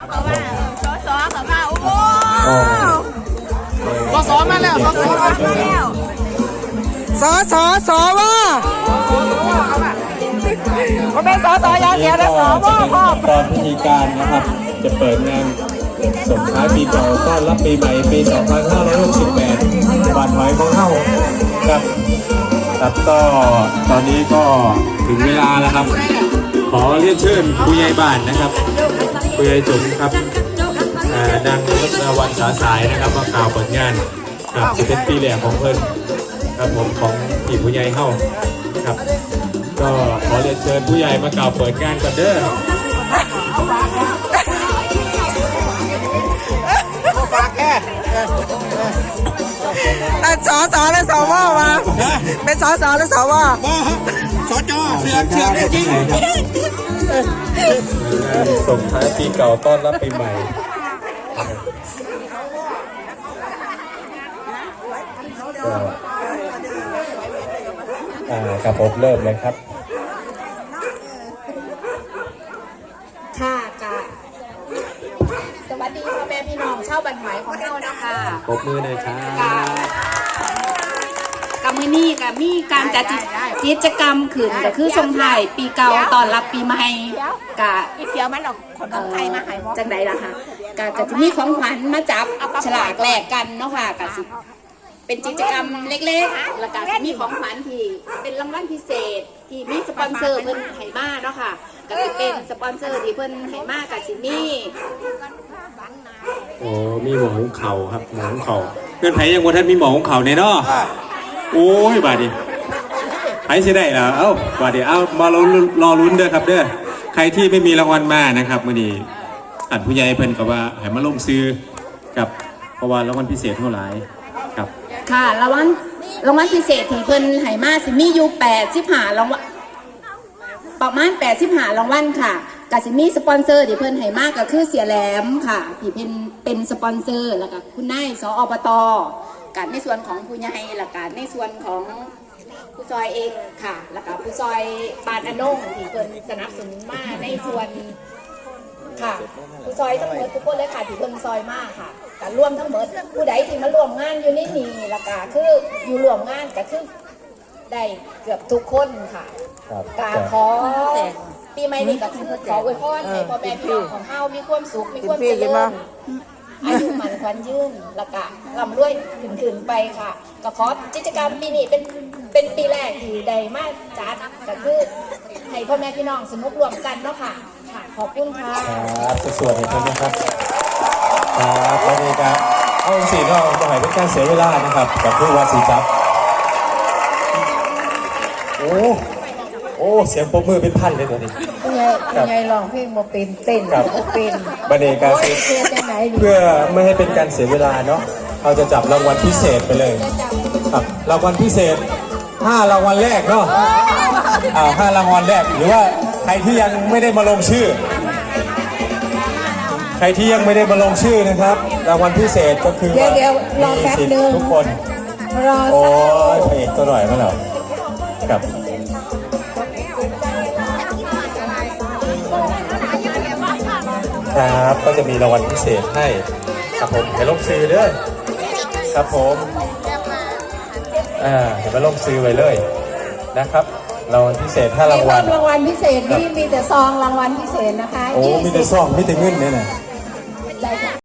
เขาว่าสอสอเขาว่าโอ้โหก็สอมาแล้วก็สอมาแล้วสอสอสอว่าเขาเป็นสอสอยาเดียวนะสอว่าพ่อตอนพิธีการนะครับ จะเปิดงานส่งท้ายปีเก่าต้อนรับปีใหม่ปี 2568บานหมายของเฮาครับครับก็ตอนนี้ก็ถึงเวลาแล้วครับ ขอเรียนเชิญผู้ใหญ่บ้านนะครับผู้ใหญ่จุ๋มครับเอ่อนางรัตนวันสาสายนะครับมากล่าวผลงานครับจะเป็นปีแรกของเพิ่นครับผมของทีมผู้ใหญ่เฮาครับ ก็ขอเรียนเชิญผู้ใหญ่มากล่าวเปิดงานกันเด้อ ป็นสอสอหรือสอว่ามาเป็นสอสอหรือสอว่าบ่สจเสือกเสือกได้จริงส่งท้ายปีเก่าต้อนรับปีใหม่ก็อ่าครับผมเริ่มเลยครับ ค่ะกะ สวัสดีพ่อแม่พี่น้องชาวบันไหวของเรานะคะปรบมือเลยครับกะกับมือนี้กับมีการจัดกิจกรรมขึ้นก็คือส่งท้ายปีเก่าตอนรับปีใหม่กะอีเขียวมันเอาคนของไทยมาใหายบ่จังใดล่ะคะกะก็จะมีของขวัญมาจับฉลากแลกกันเนาะค่ะกะสิ เป็นกิจกรรมเล็กๆแล้วก็สิมีของขวัญที่เป็นรางวัลพิเศษ ที่มีสปอนเซอร์เพิ่นให้มาเนาะค่ะ ก็สิเป็นสปอนเซอร์ที่เพิ่นให้มากะสิมีโอ้มีหมอหุงเข่าครับหมอหุงเข่าเพื่อนไผยังบ่ท่านมีหมอหุงเข่าในเนาะโอ้ยบาดนี้ไผสิได้ล่ะเอ้าบาดนี้เอ้ามารอลุ้นรอลุ้นเด้อครับเด้อใครที่ไม่มีรางวัลมานะครับมื้อนี้อัดผู้ใหญ่เพิ่นก็ว่าให้มาลงซื้อกับเพราะว่ารางวัลพิเศษเท่าหลายครับ ค่ะรางวัลรางวัลพิเศษที่เพิ่นให้มาสิมีอยู่85รางวัลประมาณ85รางวัลค่ะก็สิมีสปอนเซอร์ที่เพิ่นให้มาก็คือเสียแหลมค่ะที่เป็นเป็นสปอนเซอร์แล้วก็คุณนายสออบตกันในส่วนของผู้ใหญ่แล้วก็ในส่วนของผู้ซอยเองค่ะ แล้วก็ผู้ซอยปานอนงที่เพิ่นสนับสนุนมาในส่วนค่ะผู้ซอยทั้งหมดทุกคนเลยค่ะที่เพิ่น อยมากค่ะการร่วมทั้งหมด ผู้ใดที่มาร่วมงานอยู่ในนี่และกาคืออยู่ร่วมงานก็คือได้เกือบทุกคนค่ะครับกาขอปีใหม่นี้ก็คือขออวยพรให้พ่อแม่พี่น้องของเฮามีความสุขมีความเจริญอายุมันขวัญยืนและกะร่ำรวยขึ้นๆไปค่ะก็ขอกิจกรรมปีนี้เป็นเป็นปีแรกที่ได้มาจัดก็คือให้พ่อแม่พี่น้องสนุกร่วมกันเนาะค่ะค่ะ ขอบคุณค่ะครับสวัสดีครับนะครับครับวันนี้ครับ เอาสิเนาะจะให้เป็นการเสียเวลานะครับ กับผู้ว่าสีจับ โอ้ โอ้ เสียงปรบมือเป็นพันเลยตัวนี้ผู้ใหญ่ผู้ใหญ่ร้องเพลงบ่เป็นเต้นครับบ่เป็นบันเอกการโอ้ยเสียเสียจังไหนดีเพื่อไม่ให้เป็นการเสียเวลาเนาะ เราจะจับรางวัลพิเศษไปเลย ครับ รางวัลพิเศษห้ารางวัลแรกเนาะ อ่าห้ารางวัลแรก หรือว่าใครที่ยังไม่ได้มาลงชื่อ ใครที่ยังไม่ได้มาลงชื่อนะครับ รางวัลพิเศษก็คือเดี๋ยวเดี๋ยวรอแป๊บมีสิทธิ์หนึงทุกคน รอโอ้สักยพระเอกตัวหน่อยมาแล้วครับครับก็จะมีรางวัลพิเศษให้ครับผมให้ลงซื้อเด้อครับผมอ่าเดี๋ยวมาลงซื้อไว้เลยนะครับรางวัลพิเศษห้ารางวัล รางวัลพิเศษนี่มีแต่ซองรางวัลพิเศษนะคะโอ้ มีแต่ซ่องมีแต่เงินเนี่ยนะ ได้ค่ะ